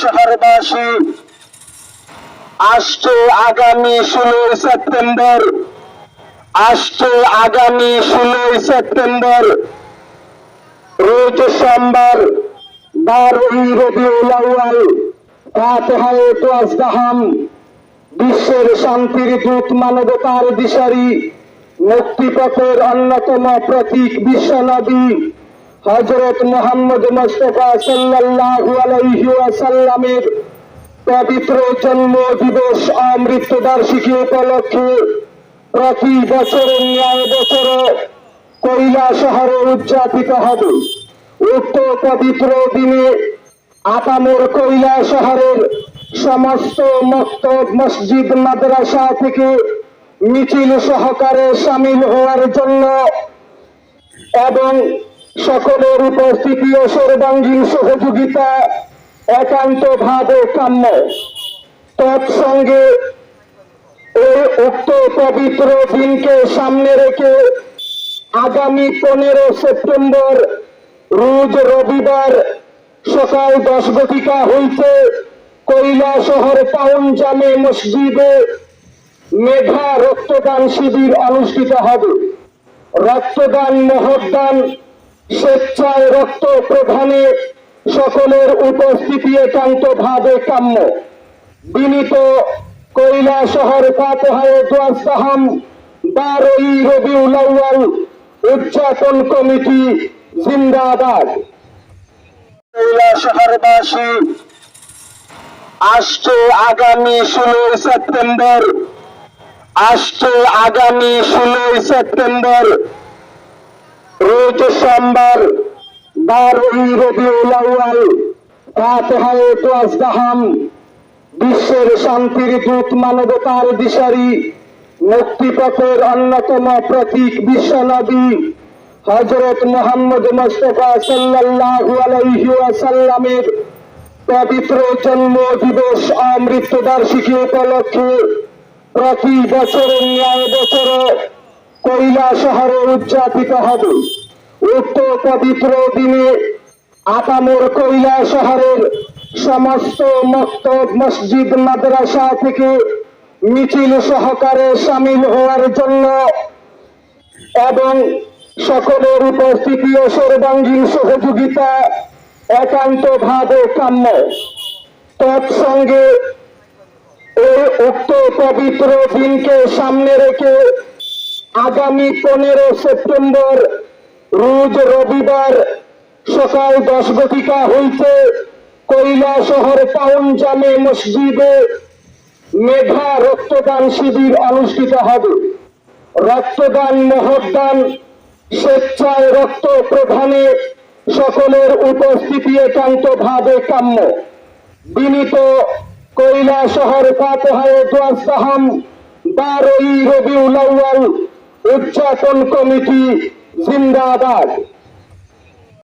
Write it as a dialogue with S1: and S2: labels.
S1: শহরবাসী, আসছে আগামী ষোলোই সেপ্টেম্বর। আসছে আগামী ষোলোই সেপ্টেম্বর। রোজ সোমবার, বারোই রবিউল বিশ্বের শান্তির দূত মানবতার দিশারি, মুক্তিপথের অন্যতম প্রতীক বিশ্বনবী হজরত মোহাম্মদ মোস্তফা সাল্লাল্লাহু আলাইহি ওয়াসাল্লামের পবিত্র জন্ম দিবস অমৃত বার্ষিকী উপলক্ষে প্রতি বছরের ন্যায় বছর কৈলা শহরে উদযাপিত হবে। উক্ত পবিত্র দিনে আপামর কৈলা শহরের সমস্ত মক্তব মসজিদ মাদ্রাসা থেকে মিছিল সহকারে সামিল হওয়ার জন্য এবং সকলের উপস্থিতি ও সর্বাঙ্গীন সহযোগিতা একান্ত ভাবে কাম্য। তৎসঙ্গে এই উক্ত পবিত্র দিনকে সামনে রেখে আগামী পনেরো সেপ্টেম্বর, রোজ রবিবার সকাল দশ ঘটিকা হইতে কৈলা শহর টাউন জামে মসজিদে মেঘা রক্তদান শিবির অনুষ্ঠিত হবে। রক্তদান, মহদান স্বেচ্ছায় রক্ত প্রদানে সকলের উপস্থিতি একান্ত ভাবে কাম্য বিনীত কৈলা শহর ফাতেহায় দোয়াস্তাহাম বারোই রবিউল আউয়াল, উদযাপন কমিটি জিন্দাবাদ। কৈলা শহরবাসী আসছে আগামী ষোলোই সেপ্টেম্বর, আসছে আগামী ষোলোই সেপ্টেম্বর। রোজ সোমবার বারোই রবিউল বিশ্বের শান্তির দূত মানবতার দিশারি, মুক্তিপথের অন্যতম প্রতীক বিশ্বনবী হজরত মোহাম্মদ মোস্তফা ওয়াসাল্লামের পবিত্র জন্ম দিবস অমৃত বার্ষিকী উপলক্ষে প্রতি বছরের ন্যায় বছর কৈলা শহরে উদযাপিত হবে। উক্ত পবিত্র দিনে আপামর কৈলা শহরের সমস্ত মক্তব মসজিদ মাদ্রাসা থেকে মিছিল সহকারে সামিল হওয়ার জন্য এবং সকলের উপস্থিতি ও সর্বাঙ্গীন সহযোগিতা একান্ত ভাবে কাম্য। তৎসঙ্গে এই উক্ত পবিত্র দিনকে সামনে রেখে আগামী পনেরো সেপ্টেম্বর, রোজ রবিবার সকাল দশ ঘটিকা হইতে কৈলা শহর টাউন জামে মসজিদে মেঘা রক্তদান শিবির অনুষ্ঠিত হবে। রক্তদান মহদান স্বেচ্ছায় রক্ত প্রধানে সকলের উপস্থিতি একান্ত ভাবে কাম্য। বিনীত কৈলা শহর ফাতেহায়ে দোয়াস্তাহাম বারোই রবিউল উদযাপন কমিটি জিন্দাবাদ।